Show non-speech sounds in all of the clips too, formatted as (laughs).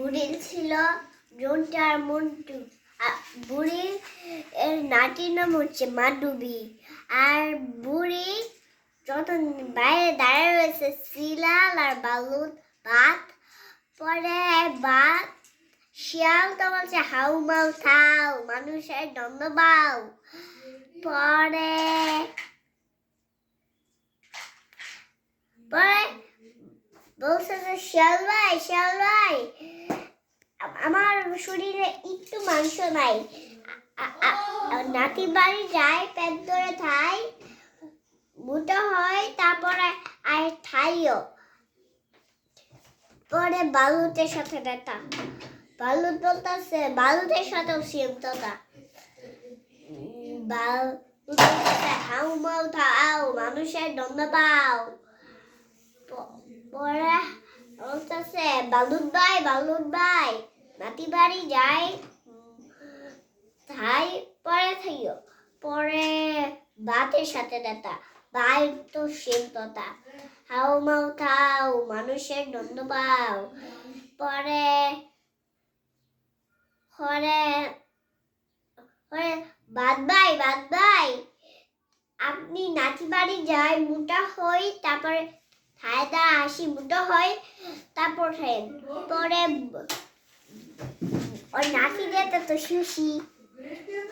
বুড়ির ছিল মন্টু। আর বুড়ির এর নাটির নাম হচ্ছে মাডুবি আর বুড়ি যত বাইরে দাঁড়িয়ে রয়েছে, শিলাল আর বালুত ভাত পরে ভাত শিয়াল তো বলছে, হাউ মাউ থাও মানুষের দণ্ড বাউ পরে পরে বলছে যে, শিয়াল ভাই শিয়াল ভাই আমার শরীরে একটু মাংস নাই। নাতি বাড়ি যায়, পেট ধরে থাই মোটা হয়, তারপরে আর ঠাইও পরে বালুতের সাথে দেখা। বালুত বলতেছে বালুতের সাথেও সেম বালুতের সাথে হাউ মাউ থাও মানুষের দণ্ড পাও। পরে বলতেছে বালুত ভাই বালুত ভাই। নাতি বাড়ি যায়, তাই পরে থাইও। পরে বাতের সাথে দেখা ভাই তো সেম কথা। হাউ মাউ থাও, মানুষের দণ্ড পাও। পরে পরে পরে, বাদ ভাই বাদ ভাই আপনি নাতি বাড়ি যাই মোটা হই, তারপরে খায় দা আসি, মোটা হয় তারপর পরে ওই নাতি যেতে তো সুশি।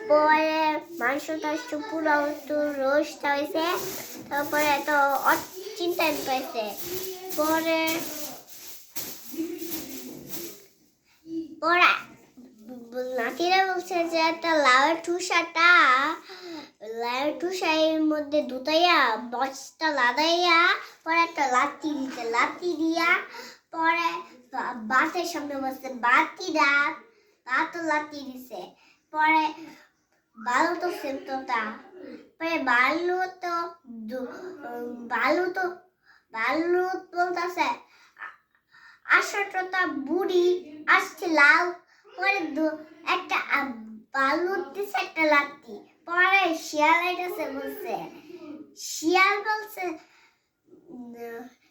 পরে মাংস টাংস পুরো একটু রোস্ট হয়েছে, তারপরে তো চিন্তায় পাইছে। পরে পরে নাতিরা বলছে যে একটা লাউয়ের টুসাটা লাউয়ের এর মধ্যে দুটাইয়া, বস্তা লাদাইয়া, পরে একটা লাত্তি দিতে লাত্তি দিয়া পরে বাসের সামনে বসে বাতি রাত বাতও লাত্তি দিছে। পরে বালু তো সেমতোটা পরে বালু তো বালু তো, বালু বলতেছে আশাটা বুড়ি আসছে লাল, পরে একটা বালু দিছে একটা লাত্তি পরে শিয়াল এসে বলছে, শিয়াল বলছে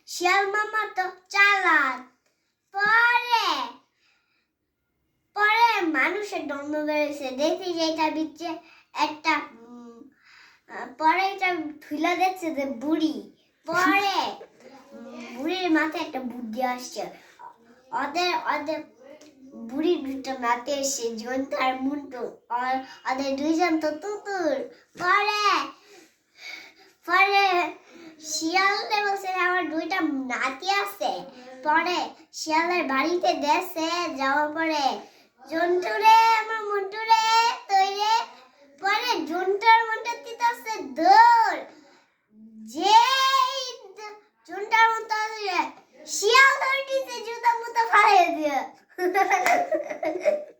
শিয়াল মামা তো চালাক। পরে পরে মানুষের দণ্ড বেড়েছে। দেখি যে এটা বিচ্ছে একটা পরে এটা ধুলা দেখছে যে বুড়ি। পরে বুড়ির মাথায় একটা বুদ্ধি আসছে। ওদের ওদের বুড়ি দুটো নাতে এসে জন্তার মুন্টু আর ওদের দুইজন তো তুতুর পরে পরে শিয়ালে বলছে আমার দুইটা নাতি আছে, পরে শিয়ালের বাড়িতে দেশে যাওয়ার পরে জন্টু রে আমার মন্টু রে তুই পরে জন্টার মন্টু দিতে আছে দৌড় যে জন্টার মতো শিয়াল দিতে জুতা মুতা ফাড়িয়ে দিয়ে। (laughs)